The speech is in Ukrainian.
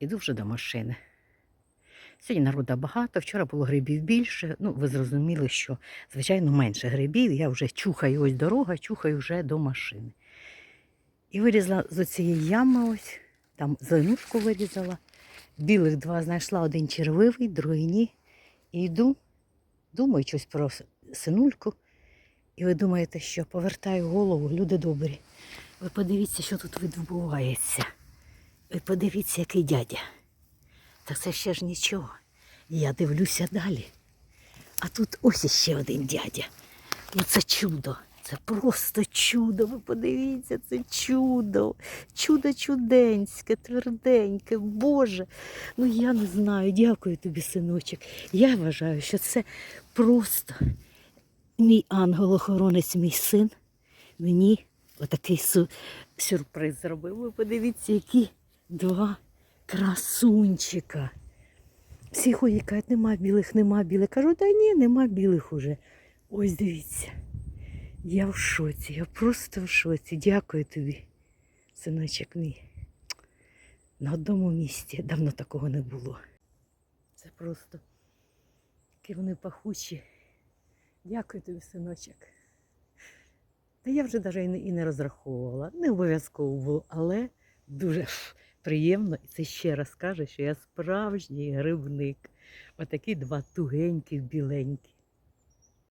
Іду вже до машини. Сьогодні народу багато, вчора було грибів більше. Ну, ви зрозуміли, що, звичайно, менше грибів. Я вже чухаю ось дорога, чухаю вже до машини. І вирізала з цієї ями ось, там зеленушку вирізала. Білих два знайшла, один червивий, другий ні. І йду, думаю щось про синульку. І ви думаєте, що повертаю голову, люди добрі. Ви подивіться, що тут відбувається. Ви подивіться, який дядя. Та це ще ж нічого. Я дивлюся далі. А тут ось іще один дядя. Ну це чудо. Це просто чудо. Ви подивіться, це чудо. Чудо чуденське, тверденьке, Боже. Ну я не знаю. Дякую тобі, синочок. Я вважаю, що це просто мій ангел-охоронець, мій син. Мені отакий сюрприз зробив. Ви подивіться, які два красунчика. Всі ходять, кажуть, нема білих, нема білих. Кажу, та ні, нема білих уже. Ось дивіться. Я в шоці, я просто в шоці. Дякую тобі, синочок мій. На одному місці давно такого не було. Це просто які вони пахучі. Дякую тобі, синочок. Та я вже навіть і не, розраховувала. Не обов'язково було, але дуже приємно. І це ще раз каже, що я справжній грибник. Отакі два тугенькі, біленькі.